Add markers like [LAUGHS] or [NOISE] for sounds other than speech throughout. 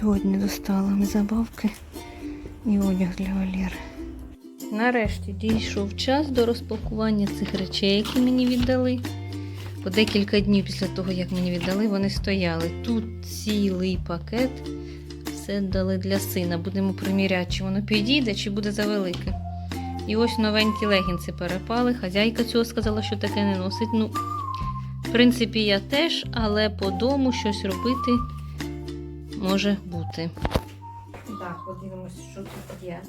Сьогодні достала ми забавки і одяг для Валєри. Нарешті дійшов час до розпакування цих речей, які мені віддали. По декілька днів після того, як мені віддали, вони стояли. Тут цілий пакет. Все дали для сина. Будемо приміряти, чи воно підійде, чи буде завелике. І ось новенькі легінці перепали. Хазяйка цього сказала, що таке не носить. Ну, в принципі, я теж, але по дому щось робити може бути. Так, подивимось, що тут є.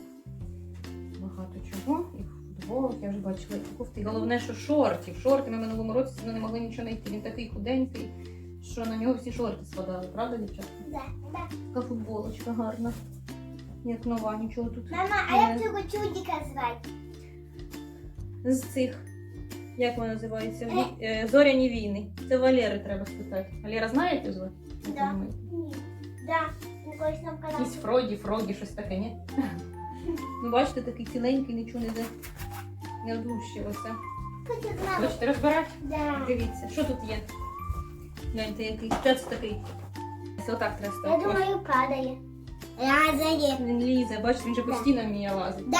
Багато чого. І футболок, я вже бачила, і кофти. Головне, що шортів. Шорти ми минулому році не могли нічого знайти. Він такий худенький, що на нього всі шорти спадали, правда, дівчатка? Да, да. Така футболочка гарна. Як нова, нічого тут. Мама, а як цього чудика звати? З цих. Як вона називається? Е, Зоряні війни. Це Валери треба спитати. Валера знає цю звати? Да. Да. Ну, колись нам казав. Якісь Фроді, Фрогі, щось таке, ні? Ну, бачите, такий ціленький, нічого не, за- не облущилося. Хочу з мамою. Хочете розбирати? Да. Дивіться, що тут є? Гляньте, який. Це такий. Ось отак треба Я ставити. Думаю, падає. Лазає. Він лізе, бачите, він же постійно вміє лазити. Да.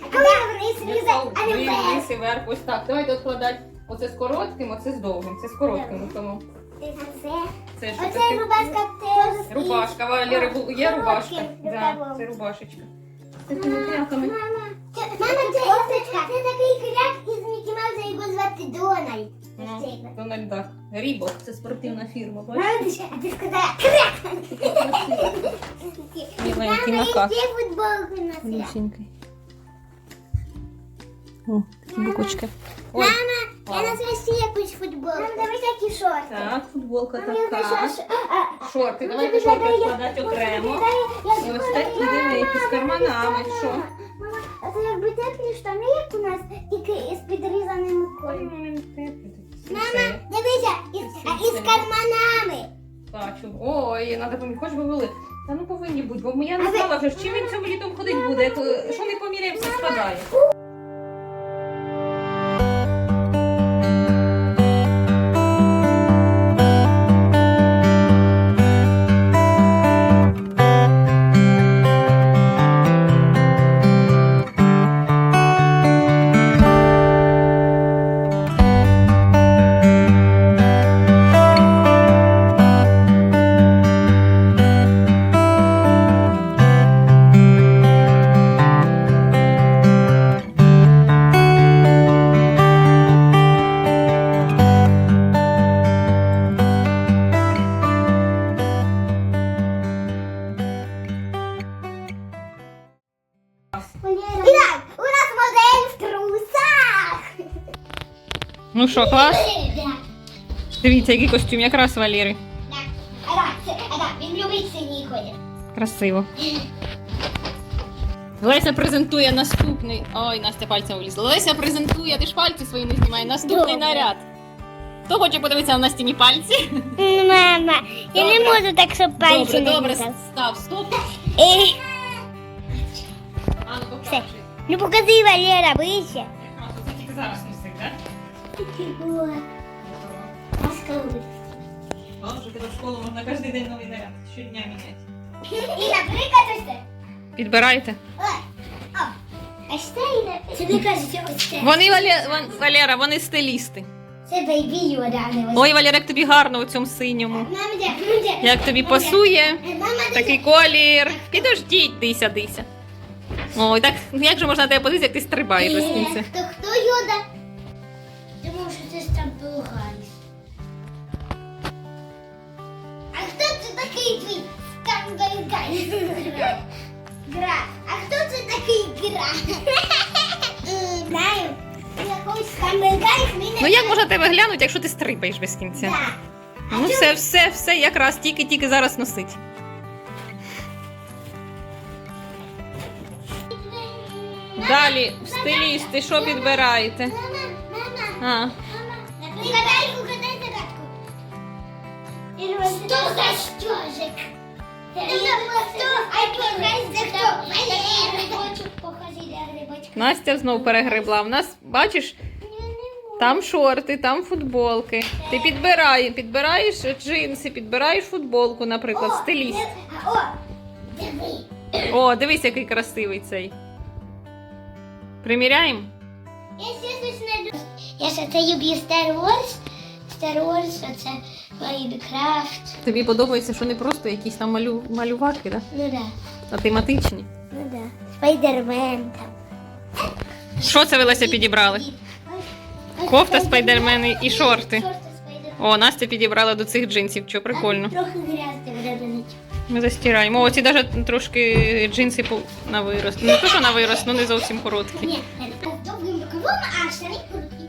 А коли вниз лізе, а не вверх. вниз і вверх. Ось так. Давайте откладати. Оце з коротким, оце з довгим. Це з коротким. Тому Це. що Оце таке? рубашка теж. Рубашка. Валери бу- є рубашка. Да, це рубашечка. З такими кряками. Мама, це, мама, це, це, це такий кряк із Мікі Мауса, його звати Дональд. Ну, Дональд Дак. Рібок, це спортивна фірма? Мама, а ти сказала кряк. Міленький Мама, і ці футболки носила. Лісенький. О, такі букочки. Ой, Мама, я на свисті якусь футболку. Мам, дивись, які шорти. Так, футболка така. Шорти, давайте шорти складати окремо. Ось такі великі з карманами. Що? Мама, а це якби теплі штани, як у нас, тільки із підрізаними кольорами. Мама, дивися, із, а, із карманами. Бачу. Ой, треба поміряти, хоч би були. Та ну повинні бути, бо я не знала вже, з чим він цьому літом ходить буде. е, Що не поміряємо, все що, клас? Дивіться, який костюм, якраз Валери. да. А це, а да, він любить синій колір. Красиво. Леся презентує наступний. Ой, Настя пальцем влізла. Леся презентує, ти ж пальці свої не знімай. Наступний Добре. наряд. Хто хоче подивитися на Настіні пальці? Мама, я не Добре. можу так, щоб добре, не добре, лізали. став, стоп. Е, А, ну покажи. Ну покажи, Валера, ближче. Якраз, оце тільки зараз носить, так? Боже, тебе в школу можна кожен день новий наряд. Щодня міняти. І. Підбирайте. А що Іна? Це не кажеться ось це. Вони, Вале- Ван- Валера, вони стилісти. Це бейбі Йода, а не ось Ой, Валера, як тобі гарно у цьому синьому. Мама, де? Мама, де? Як тобі пасує. Мама, де? Такий колір. Підождіть, дися, дися. Ой, так як же можна на тебе подивитися, як ти стрибаєш ось кінці? Е, Хто, хто Йода? Там. А хто це такий твій скандальгай? Гра. А хто це такий гра? Знаю. Якийсь скандальгай він Ну як можна тебе глянути, якщо ти стрибаєш без кінця? Так. Ну все, все, все, якраз тільки-тільки зараз носить. Далі, стилісти, що підбираєте? А. Угадай, угадай загадку. Что за грибочек. Настя знов перегребла. У нас, бачиш, там шорти, там футболки. Ти підбирай, підбираєш джинси, підбираєш футболку, наприклад, стиліст. О, Диви. О, дивись, який красивий цей. Приміряємо? Я щось не Я ще це люблю Star Wars. Star Wars, оце Minecraft. Тобі подобається, що не просто якісь там малю... малюваки, да? Ну да. а тематичні. Ну да. Спайдермен там. Що це ви Леся підібрали? Кофта спайдермени і шорти. О, Настя підібрала до цих джинсів, що прикольно. Трохи грязне вже. Ми застираємо. О, ці навіть трошки джинси на вирост. Не то, що на вирост, ну не зовсім короткі. Ні, з довгим рукавом, а штани короткі.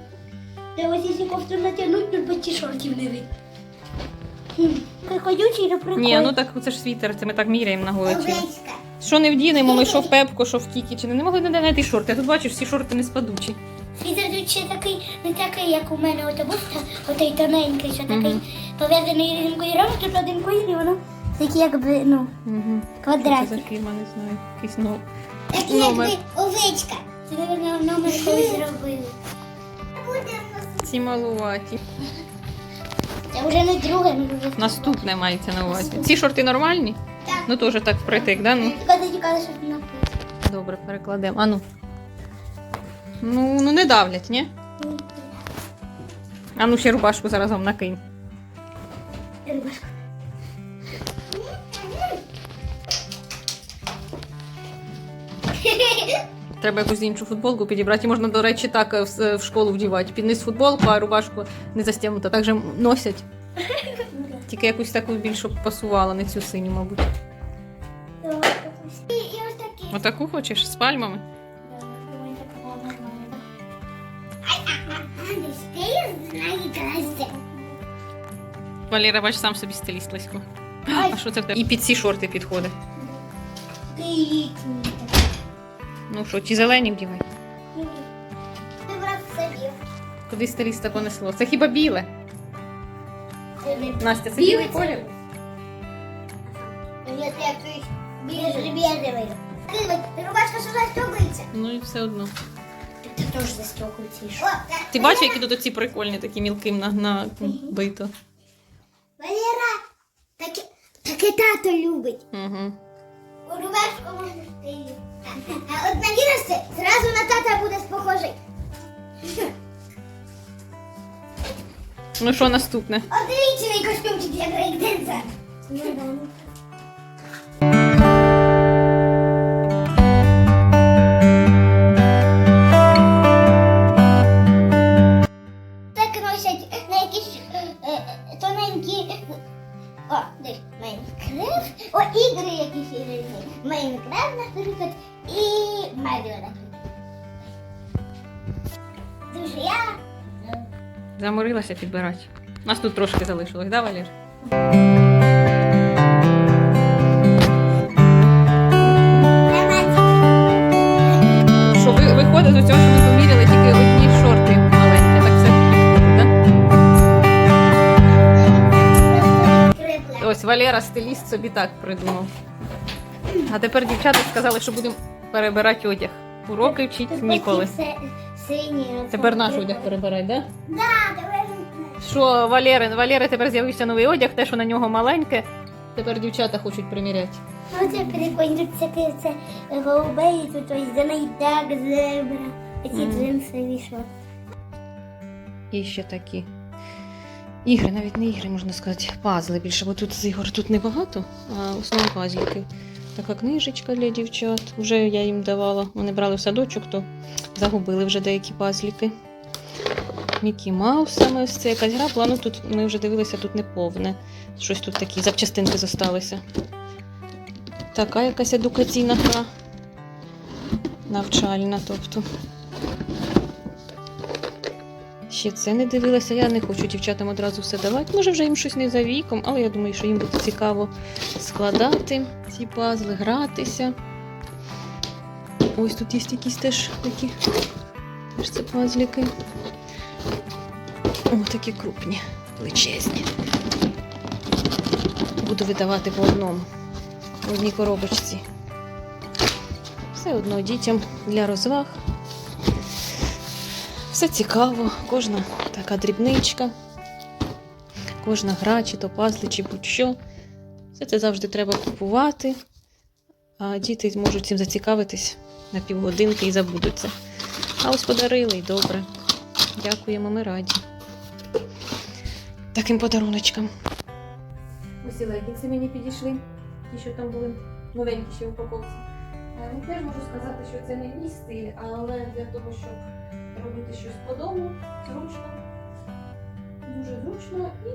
Та ось якщо кофту натягнуть, то почти шортів не видно. Приходючий до прикольно. Ні, ну так це ж світер, це ми так міряємо на голочі. Овечка. Що не вдінемо, ми що в пепко, що в кікі, чи не, не могли не знайти шорти. А тут бачиш, всі шорти не спадучі. Світер тут ще такий, не такий, як у мене ото був, та отей тоненький, що такий Мгм. пов'язаний різним кольором, тут один колір, і воно такі якби, ну, Угу. квадрат. Це за фірма, не знаю. Якийсь ну. Такі Номер. якби овечка. Це, мабуть, номер колись зробили. Ці малуваті. Це вже не друге, ну вже Наступне мається на увазі. Ці шорти нормальні? Так. Ну теж так впритик, да? Ну, Коли тікали, щоб не написано. добре, перекладемо. А ну. Ну, ну не давлять, ні? А ну ще рубашку зараз вам накинь. Рубашка. Треба якусь іншу футболку підібрати. І Можна, до речі, так е, в, школу вдівати. Під футболку, а рубашку не застягнута. Так же носять. [LAUGHS] Тільки якусь таку більш щоб пасувала, не цю синю, мабуть. Отаку хочеш з пальмами? Валера, бач, сам собі стиліст Лесько. А що це в тебе? І під ці шорти підходить. Ну що, ті зелені вдівай. Куди стиліста понесло? Це хіба біле? Настя, це білий колір? Рубашка що застегується. Ну і все одно. Ти теж застегується. Ти бачиш, які тут оці прикольні, такі мілким на, на бито. Валера, таке, тато любить. Угу. У рубашку можна стилю. А от на вірусі зразу на тата буде похожий. Ну що наступне? От дивіться мій костюмчик для брейкденса. Так якісь різні. Майнкрафт, наприклад, і Маріо, наприклад. Дуже я. Заморилася підбирати. Нас тут трошки залишилось, да, Валер? Валера, стиліст, собі так придумав. А тепер дівчата сказали, що будемо перебирати одяг. Уроки вчить ніколи. Тепер наш одяг перебирай, да? Що Валери, Валери тепер з'явився новий одяг, те, що на нього маленьке. Тепер дівчата хочуть приміряти. Оце прикольно, тут це голубе, і тут ось за неї так зебра. Ці Мгм. джинсові шорти. І ще такі. Ігри, навіть не ігри, можна сказати, пазли більше, бо тут з ігор тут небагато, а в основному пазлики. Така книжечка для дівчат. Вже я їм давала. Вони брали в садочок, то загубили вже деякі пазліки. Мікі Маус саме ось це якась гра була. Ну тут ми вже дивилися, тут не повне. Щось тут такі запчастинки зосталися. Така якась едукаційна гра. Навчальна, тобто. Ще це не дивилася. Я не хочу дівчатам одразу все давати. Може, вже їм щось не за віком, але я думаю, що їм буде цікаво складати ці пазли, гратися. Ось тут є якісь теж такі теж це пазліки. О, такі крупні, величезні. Буду видавати по одному, в одній коробочці. Все одно дітям для розваг. Все цікаво, кожна така дрібничка, кожна гра, чи то пазли, чи будь-що. Все це завжди треба купувати. а діти можуть цим зацікавитись на півгодинки і забудуться. А ось подарили і добре. Дякуємо, ми раді. Таким подаруночкам. Ось і легінці мені підійшли, ті, що там були новенькі ще упаковці. Е, Ну, теж можу сказати, що це не мій стиль, але для того, щоб робити щось по дому, зручно, дуже зручно і